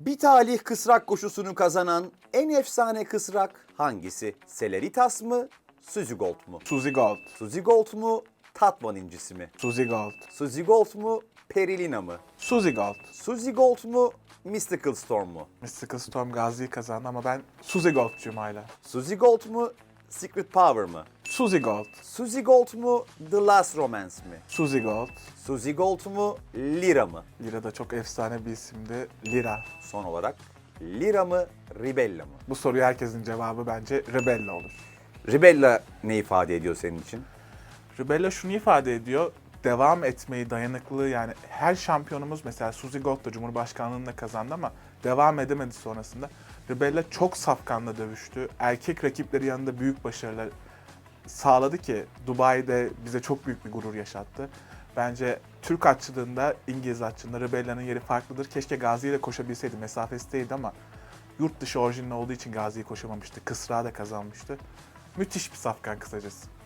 Bir talih kısrak koşusunu kazanan en efsane kısrak hangisi? Celeritas mı? Suzy Gold mu? Suzy Gold. Suzy Gold mu? Tatvan incisi mi? Suzy Gold. Suzy Gold mu? Perilina mı? Suzy Gold. Suzy Gold mu? Mystical Storm mu? Mystical Storm Gazi'yi kazandı ama ben Suzy Gold'cuyum hala. Suzy Gold mu? Secret Power mı? Suzy Gold. Suzy Gold mu? The Last Romance mi? Suzy Gold. Suzy Gold mu? Lira mı? Lira da çok efsane bir isimdi. Lira. Son olarak Lira mı? Ribella mı? Bu soruya herkesin cevabı bence Rebella olur. Ribella ne ifade ediyor senin için? Rebella şunu ifade ediyor. Devam etmeyi, dayanıklılığı yani her şampiyonumuz mesela Suzy Gold da Cumhurbaşkanlığını da kazandı ama devam edemedi sonrasında. Rebella çok safkanla dövüştü. Erkek rakipleri yanında büyük başarılar sağladı ki Dubai'de bize çok büyük bir gurur yaşattı. Bence Türk atçılığında, İngiliz atçılığında Rebella'nın yeri farklıdır. Keşke Gazi ile koşabilseydi. Mesafesi değildi ama yurt dışı orijinli olduğu için Gazi'yi koşamamıştı. Kısrağı da kazanmıştı. Müthiş bir safkan kısacası.